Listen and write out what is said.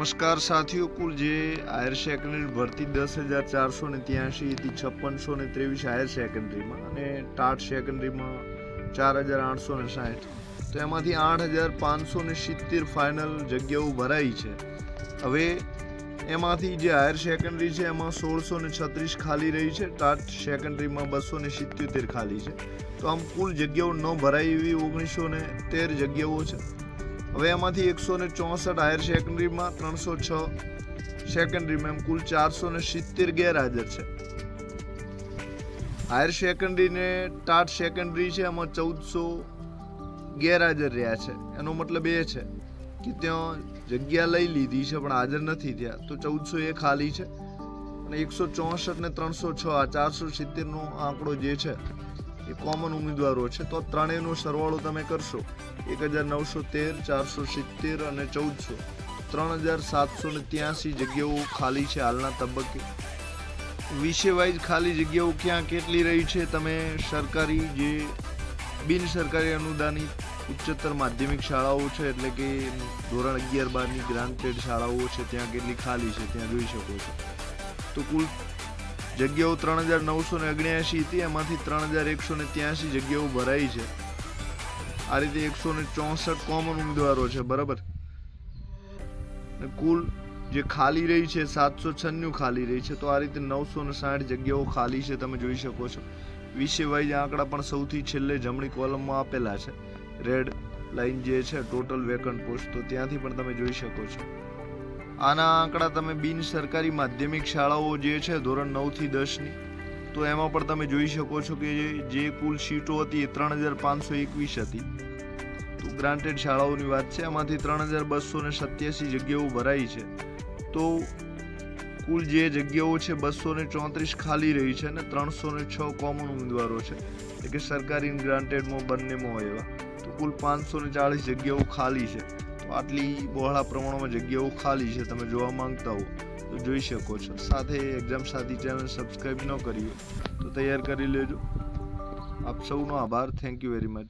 નમસ્કાર સાથીઓ, કુલ જે હાયર સેકન્ડરી ભરતી દસ હજાર ચારસો ને ત્યાંશી થી છપ્પનસો ને ત્રેવીસ હાયર સેકન્ડરીમાં અને ટાટ સેકન્ડરીમાં ચાર હજાર આઠસો ને સાઠ. તો એમાંથી આઠ હજાર પાંચસો ને સિત્તેર ફાઇનલ જગ્યાઓ ભરાઈ છે. હવે એમાંથી જે હાયર સેકન્ડરી છે, એમાં સોળસો ને છત્રીસ ખાલી રહી છે, ટાટ સેકન્ડરીમાં બસો ને સિત્યોતેર ખાલી છે. તો આમ કુલ જગ્યાઓ ન ભરાય એવી ઓગણીસો ને તેર જગ્યાઓ છે. હવે એમાંથી એકસો ને ચોસઠ હાયર સેકન્ડરીમાં ત્રણસો છ સેકન્ડરીમાં એમ કુલ ચારસો ને સિત્તેર ગેરહાજર છે. હાયર સેકન્ડરી ને ટાટ સેકન્ડરી છે, એમાં ચૌદસો ગેરહાજર રહ્યા છે. એનો મતલબ એ છે કે ત્યાં જગ્યા લઈ લીધી છે, પણ હાજર નથી ત્યાં તો ચૌદસો એ ખાલી છે અને એકસો ચોસઠ ને ત્રણસો છ, આ ચારસો સિત્તેરનો આંકડો જે છે એ કોમન ઉમેદવારો છે, તો ત્રણેયનો સરવાળો તમે કરશો. એક હજાર નવસો તેર ચારસો સિત્તેર અને ચૌદસો. ત્રણ હજાર સાતસો ને ત્યાંસી જગ્યાઓ ખાલી છે હાલના તબક્કે. વિષય વાઇઝ ખાલી જગ્યાઓ ક્યાં કેટલી રહી છે, તમે સરકારી જે બિન સરકારી અનુદાનિત ઉચ્ચતર માધ્યમિક શાળાઓ છે, એટલે કે ધોરણ અગિયાર બારની ગ્રાન્ટેડ શાળાઓ છે, ત્યાં કેટલી ખાલી છે, ત્યાં જોઈ શકો છો. તો કુલ જગ્યાઓ ત્રણ હજાર નવસો ને અગણ્યાસી હતી, એમાંથી ત્રણ હજાર એકસો ને ત્યાંસી જગ્યાઓ ભરાઈ છે. આ રીતે એકસો ને ચોસઠ કોમન ઉમેદવારો છે, બરાબર? કુલ જે ખાલી રહી છે, સાતસો છન્નું ખાલી રહી છે, તો આ રીતે નવસો ને સાઠ જગ્યાઓ ખાલી છે, તમે જોઈ શકો છો. વિષય વાઇઝ આંકડા પણ સૌથી છેલ્લે જમણી કોલમમાં આપેલા છે. રેડ લાઈન જે છે ટોટલ વેકન્ટ પોસ્ટ તો ત્યાંથી પણ તમે જોઈ શકો છો. આના આંકડા તમે બિન સરકારી માધ્યમિક શાળાઓ જે છે, ધોરણ નવથી દસની તો એમાં પણ તમે જોઈ શકો છો કે જે- કુલ સીટો હતી એ ત્રણ હજાર પાંચસો એકવીસ હતી. તો ગ્રાન્ટેડ શાળાઓની વાત છે એમાંથી ત્રણ હજાર બસો ને સત્યાસી જગ્યાઓ ભરાઈ છે. તો કુલ જે જગ્યાઓ છે, બસો ને ચોત્રીસ ખાલી રહી છે અને ત્રણસો ને છ કોમન ઉમેદવારો છે. એટલે કે સરકારી ગ્રાન્ટેડમાં બંનેમાં હોય એવા. તો કુલ પાંચસો ને ચાળીસ જગ્યાઓ ખાલી છે. આટલી બહોળા પ્રમાણમાં જગ્યાઓ ખાલી છે, તમે જોવા માંગતા હો, તો જોઈ શકો છો. સાથે એક્ઝામ સાથી ચેનલ સબસ્ક્રાઈબ ન કરી તો તૈયાર કરી લેજો. આપ સૌનો આભાર. Thank you very much